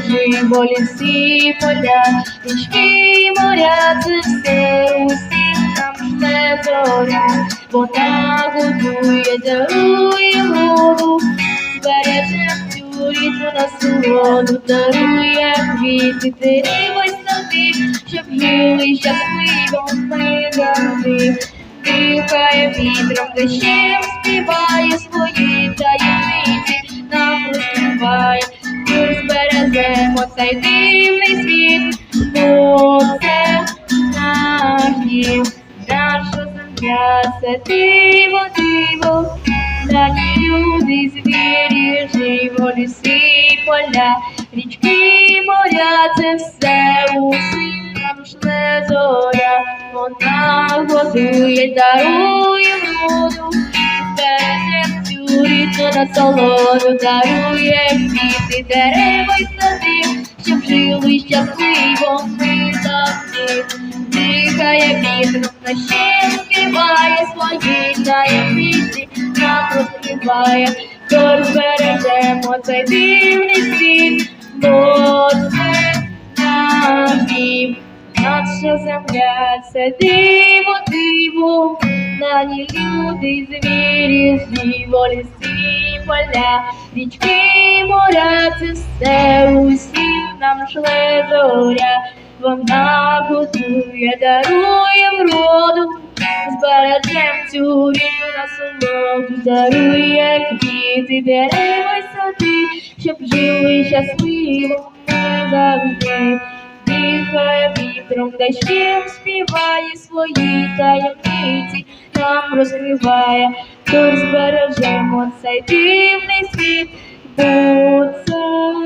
живо ліси, поля, річки, моря, це все усім нам шле зоря, вона годує, дарує воду, збереже цю рідну насолоду, дарує квіти, дерева й сади, щоб жили щасливо ми завжди. Дихає вітром, дощем співає свої збережемо цей дивний світ, бо це наш наша земля, це диво, диво, дані люди, звірі, живо, ліси, поля, річки, моря, це все усім нам шле зоря, вона годує, дарує воду, цю рідну насолоду, дарує квіти, дерева й сади, щоб жили щасливо ми завжди. Дихає вітром, та ще співає свої таємниці, нам розкриває, то збережемо цей дивний світ, бо це наш дім. Наша земля це диво, диво, дані люди, звірі, живо, ліси, поля, річки, моря, це все усім нам шле зоря, вона готує, дарує вроду, збережем цю рідну насолоду, дарує квіти, дерева й сади, щоб жили щасливо завжди. Дихає вітром, дощем співає свої таємниці, нам розкриває, то збережемо цей дивний світ, до наш